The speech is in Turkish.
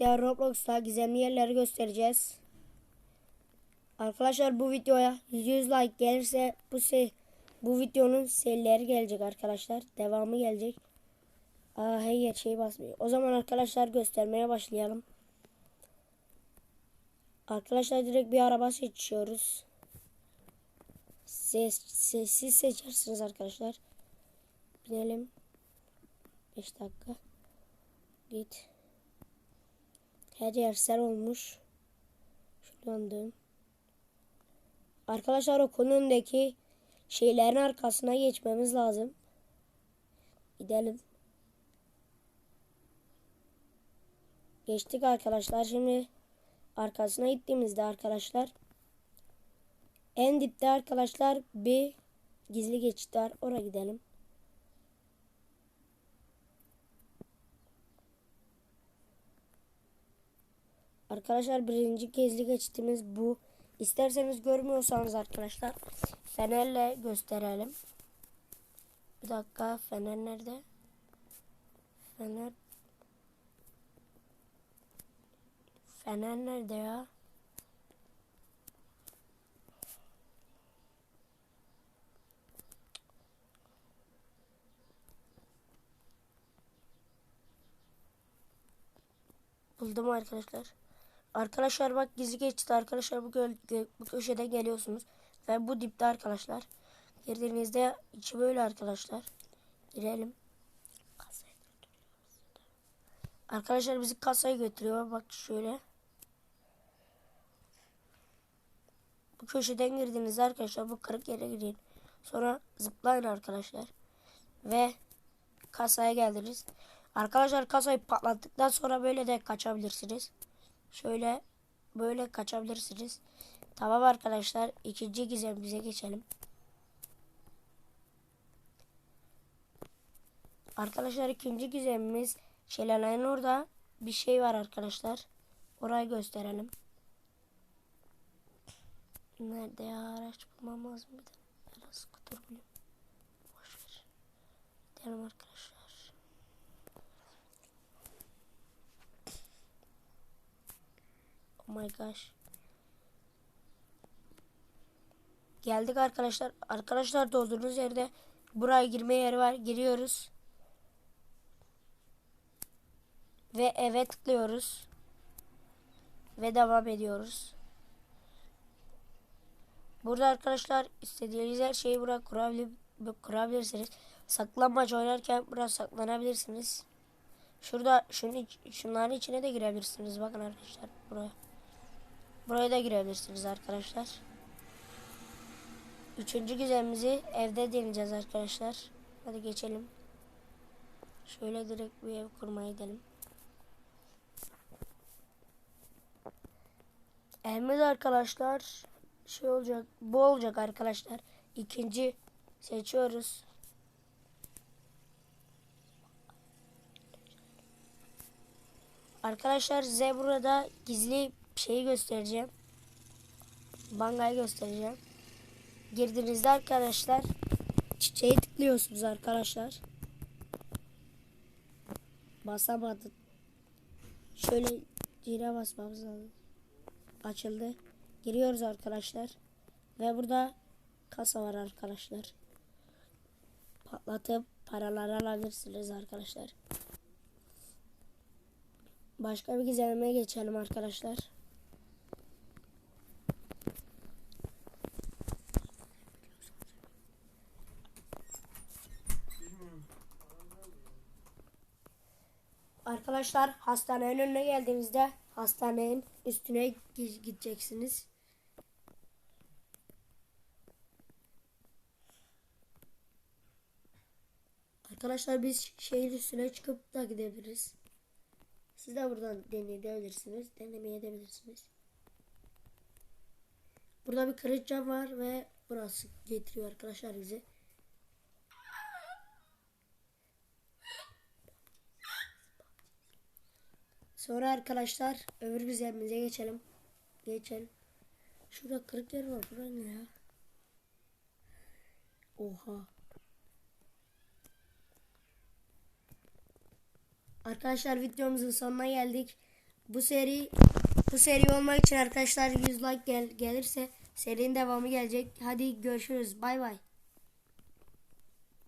birlikte Roblox'ta gizemli yerleri göstereceğiz. Arkadaşlar bu videoya 100 like gelirse bu se bu videonun serileri gelecek arkadaşlar. Devamı gelecek. Aa hayır şey basmıyor. O zaman arkadaşlar göstermeye başlayalım. Arkadaşlar direkt bir araba seçiyoruz. Ses, ses, siz seçersiniz arkadaşlar. Binelim. 5 dakika. Git. Her yer ser olmuş. Şuradan. Arkadaşlar o konundaki şeylerin arkasına geçmemiz lazım. Gidelim. Geçtik arkadaşlar. Şimdi arkasına gittiğimizde arkadaşlar en dipte arkadaşlar bir gizli geçit var. Oraya gidelim. Arkadaşlar birinci gizli geçitimiz bu. İsterseniz görmüyorsanız arkadaşlar fenerle gösterelim. Bir dakika fener nerede? Fener Fener nerede ya? Buldum arkadaşlar. Arkadaşlar bak gizli geçti arkadaşlar bu, bu köşede geliyorsunuz. Ve bu dipte arkadaşlar. Girdiğinizde içi böyle arkadaşlar. Girelim. Arkadaşlar bizi kasaya götürüyor. Bak şöyle. Bu köşeden girdiğinizde arkadaşlar bu kırık yere girin. Sonra zıplayın arkadaşlar. Ve kasaya geldiniz. Arkadaşlar kasayı patlattıktan sonra böyle de kaçabilirsiniz. Şöyle böyle kaçabilirsiniz. Tamam arkadaşlar ikinci gizemimize geçelim. Arkadaşlar ikinci gizemimiz şelalenin orada bir şey var arkadaşlar. Orayı gösterelim. Nerede ya araç bulmam lazım bir de. Ya da skuter bulayım. Boşver. Gidelim arkadaşlar. Oh my gosh. Geldik arkadaşlar. Arkadaşlar doğduğunuz yerde buraya girme yeri var. Giriyoruz. Ve eve tıklıyoruz. Ve devam ediyoruz. Burada arkadaşlar istediğiniz her şeyi buraya kurabilir, kurabilirsiniz. Saklanmaç oynarken buraya saklanabilirsiniz. Şurada şunun, şunların içine de girebilirsiniz. Bakın arkadaşlar buraya. Buraya da girebilirsiniz arkadaşlar. Üçüncü güzelimizi evde deneyeceğiz arkadaşlar. Hadi geçelim. Şöyle direkt bir ev kurmaya gidelim. Evimiz arkadaşlar şey olacak. Bu olacak arkadaşlar. İkinci seçiyoruz. Arkadaşlar size burada gizli şeyi göstereceğim. Bangayı göstereceğim. Girdiğinizde arkadaşlar çiçeği tıklıyorsunuz arkadaşlar. Basamadım. Şöyle yine basmamız lazım. Açıldı. Giriyoruz arkadaşlar. Ve burada kasa var arkadaşlar. Patlatıp paraları alabilirsiniz arkadaşlar. Başka bir gizemeye geçelim arkadaşlar. Arkadaşlar hastanenin önüne geldiğimizde hastanenin üstüne gideceksiniz. Arkadaşlar biz şehir üstüne çıkıp da gidebiliriz. Siz de buradan deneyebilirsiniz. Denemeye edebilirsiniz. Burada bir kırık cam var ve burası getiriyor arkadaşlar bizi. Sonra arkadaşlar öbür güzelimize geçelim. Geçelim. Şurada kırık yer var. Burası ne ya? Oha. Arkadaşlar videomuzun sonuna geldik. bu seri bu seri olmak için arkadaşlar 100 like gel- gelirse serinin devamı gelecek. Hadi görüşürüz. Bay bay.